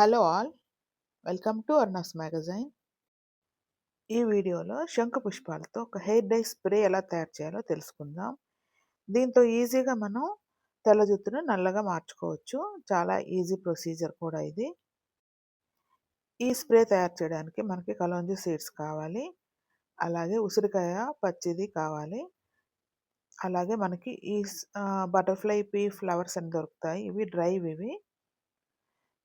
Hello all welcome to Arna's magazine. ఈ వీడియోలో శంఖ పుష్పాలతో ఒక హెయిర్ డై స్ప్రే ఎలా తయారు చేయాలో తెలుసుకుందాం. దీంతో ఈజీగా మనం తెల్ల జుట్టును నల్లగా మార్చుకోవచ్చు. చాలా ఈజీ ప్రొసీజర్ కూడా ఇది. ఈ స్ప్రే తయారు చేయడానికి మనకి కలోంజి సీడ్స్ కావాలి. అలాగే ఉసిరికాయ పచ్చిది కావాలి. అలాగే మనకి ఈ బటర్ఫ్లై పీ ఫ్లవర్స్ అని దొరుకుతాయి. ఇవి డ్రైవ్ ఇవి.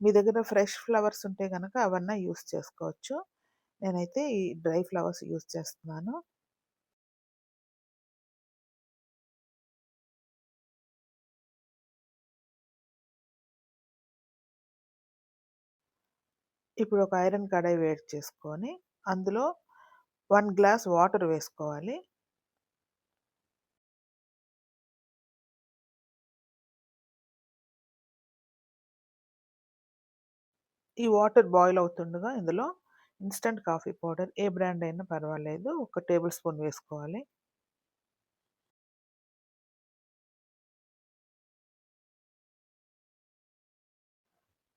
మీ దగ్గర ఫ్రెష్ ఫ్లవర్స్ ఉంటే కనుక అవన్నీ యూస్ చేసుకోవచ్చు. నేనైతే ఈ డ్రై ఫ్లవర్స్ యూస్ చేస్తున్నాను. ఇప్పుడు ఒక ఐరన్ కడాయి వేడి చేసుకొని అందులో వన్ గ్లాస్ వాటర్ వేసుకోవాలి. ఈ వాటర్ బాయిల్ అవుతుండగా ఇందులో ఇన్స్టంట్ కాఫీ పౌడర్ ఏ బ్రాండ్ అయినా పర్వాలేదు. ఒక టేబుల్ స్పూన్ వేసుకోవాలి.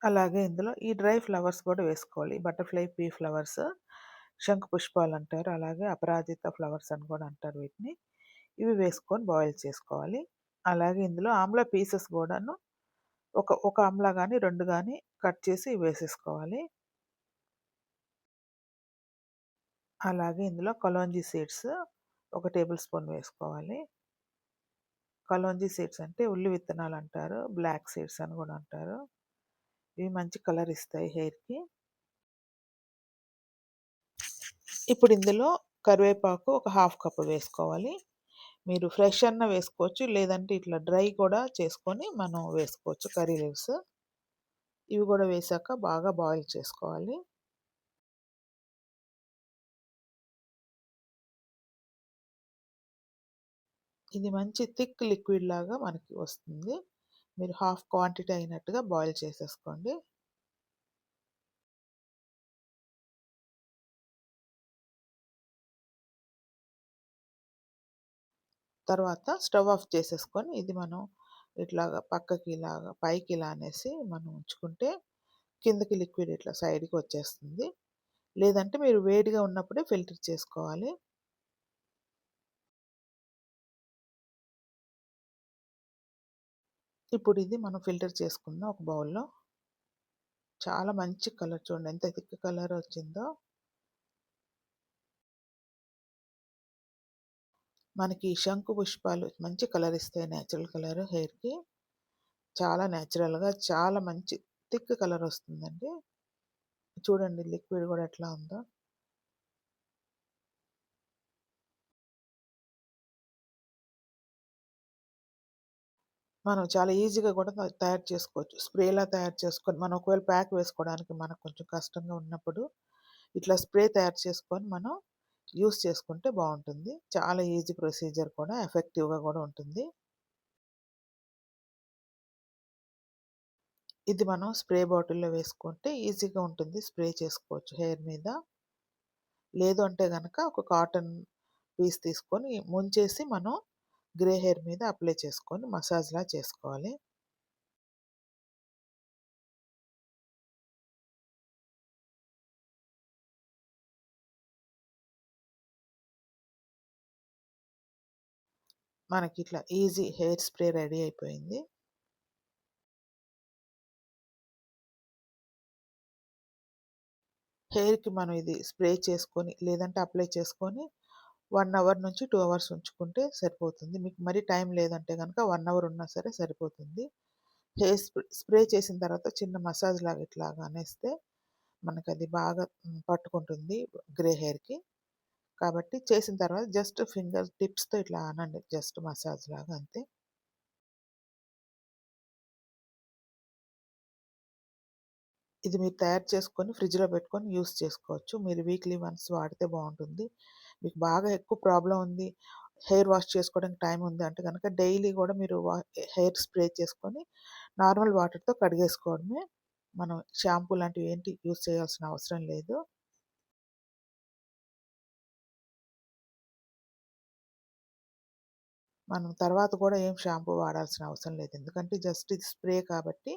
అలాగే ఇందులో ఈ డ్రై ఫ్లవర్స్ కూడా వేసుకోవాలి. బటర్ఫ్లై పీ ఫ్లవర్స్ శంఖ పుష్పాలు అంటారు. అలాగే అపరాజిత ఫ్లవర్స్ అని కూడా అంటారు వీటిని. ఇవి వేసుకొని బాయిల్ చేసుకోవాలి. అలాగే ఇందులో ఆమ్ల పీసెస్ కూడాను ఒక ఒక ఆమ్లా కానీ రెండు కానీ కట్ చేసి వేసేసుకోవాలి. అలాగే ఇందులో కలోంజీ సీడ్స్ ఒక టేబుల్ స్పూన్ వేసుకోవాలి. కలోంజీ సీడ్స్ అంటే ఉల్లి విత్తనాలు అంటారు బ్లాక్ సీడ్స్ అని కూడా అంటారు. ఇవి మంచి కలర్ ఇస్తాయి హెయిర్కి ఇప్పుడు ఇందులో కరివేపాకు ఒక హాఫ్ కప్ వేసుకోవాలి. మీరు ఫ్రెష్ అన్న వేసుకోవచ్చు. లేదంటే ఇట్లా డ్రై కూడా చేసుకొని మనం వేసుకోవచ్చు. Curry leaves. ఇవి కూడా వేసాక బాగా బాయిల్ చేసుకోవాలి. ఇది మంచి థిక్ లిక్విడ్ లాగా మనకి వస్తుంది. మీరు హాఫ్ క్వాంటిటీ అయినట్టుగా బాయిల్ చేసేసుకోండి. తర్వాత స్టవ్ ఆఫ్ చేసేసుకొని ఇది మనం ఇట్లాగా పక్కకి ఇలాగా పైకి ఇలా అనేసి మనం ఉంచుకుంటే కిందకి లిక్విడ్ ఇట్లా సైడ్కి వచ్చేస్తుంది. లేదంటే మీరు వేడిగా ఉన్నప్పుడే ఫిల్టర్ చేసుకోవాలి. ఇప్పుడు ఇది మనం ఫిల్టర్ చేసుకుందాం ఒక బౌల్లో. చాలా మంచి కలర్ చూడండి. ఎంత థిక్ కలర్ వచ్చిందో. మనకి శంకు పుష్పాలు మంచి కలర్ ఇస్తాయి. న్యాచురల్ కలర్ హెయిర్కి చాలా న్యాచురల్గా చాలా మంచి థిక్ కలర్ వస్తుందండి. చూడండి లిక్విడ్ కూడా ఎట్లా ఉందో. మనం చాలా ఈజీగా కూడా తయారు చేసుకోవచ్చు. స్ప్రేలా తయారు చేసుకొని మనం ఒకవేళ ప్యాక్ వేసుకోవడానికి మనకు కొంచెం కష్టంగా ఉన్నప్పుడు ఇట్లా స్ప్రే తయారు చేసుకొని మనం యూస్ చేసుకుంటే బాగుంటుంది. చాలా ఈజీ ప్రొసీజర్ కూడా ఎఫెక్టివ్గా కూడా ఉంటుంది. ఇది మనం స్ప్రే బాటిల్లో వేసుకుంటే ఈజీగా ఉంటుంది స్ప్రే చేసుకోవచ్చు హెయిర్ మీద. లేదు అంటే కనుక ఒక కాటన్ పీస్ తీసుకొని ముంచేసి మనం గ్రే హెయిర్ మీద అప్లై చేసుకొని మసాజ్లా చేసుకోవాలి. మనకి ఇట్లా ఈజీ హెయిర్ స్ప్రే రెడీ అయిపోయింది. హెయిర్కి మనం ఇది స్ప్రే చేసుకొని లేదంటే అప్లై చేసుకొని వన్ అవర్ నుంచి టూ అవర్స్ ఉంచుకుంటే సరిపోతుంది. మీకు మరీ టైం లేదంటే కనుక వన్ అవర్ ఉన్నా సరే సరిపోతుంది. హెయిర్ స్ప్రే చేసిన తర్వాత చిన్న మసాజ్ లాగా ఇట్లాగా అనేస్తే మనకు అది బాగా పట్టుకుంటుంది గ్రే హెయిర్కి. కాబట్టి చేసిన తర్వాత జస్ట్ ఫింగర్ టిప్స్తో ఇట్లా అనండి. జస్ట్ మసాజ్ లాగా అంతే. ఇది మీరు తయారు చేసుకొని ఫ్రిడ్జ్లో పెట్టుకొని యూస్ చేసుకోవచ్చు. మీరు వీక్లీ వన్స్ వాడితే బాగుంటుంది. మీకు బాగా ఎక్కువ ప్రాబ్లం ఉంది. హెయిర్ వాష్ చేసుకోవడానికి టైం ఉంది అంటే కనుక డైలీ కూడా మీరు హెయిర్ స్ప్రే చేసుకొని నార్మల్ వాటర్తో కడిగేసుకోవడమే. మనం షాంపూ లాంటివి ఏంటి యూస్ చేయాల్సిన అవసరం లేదు. మనం తర్వాత కూడా ఏం షాంపూ వాడాల్సిన అవసరం లేదు ఎందుకంటే జస్ట్ ఇది స్ప్రే కాబట్టి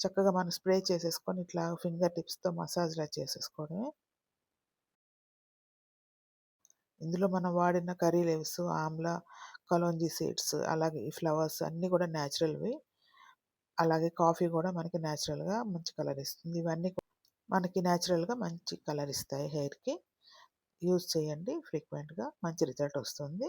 చక్కగా మనం స్ప్రే చేసేసుకొని ఇట్లా ఫింగర్ టిప్స్‌తో మసాజ్‌లా చేసేసుకోవడమే. ఇందులో మనం వాడిన curry leaves, amla, kalonji seeds అలాగే ఈ ఫ్లవర్స్ అన్నీ కూడా న్యాచురల్‌వి. అలాగే కాఫీ కూడా మనకి న్యాచురల్‌గా మంచి కలర్ ఇస్తుంది. ఇవన్నీ మనకి న్యాచురల్‌గా మంచి కలర్ ఇస్తాయి హెయిర్‌కి. యూజ్ చేయండి ఫ్రీక్వెంట్‌గా. మంచి రిజల్ట్ వస్తుంది.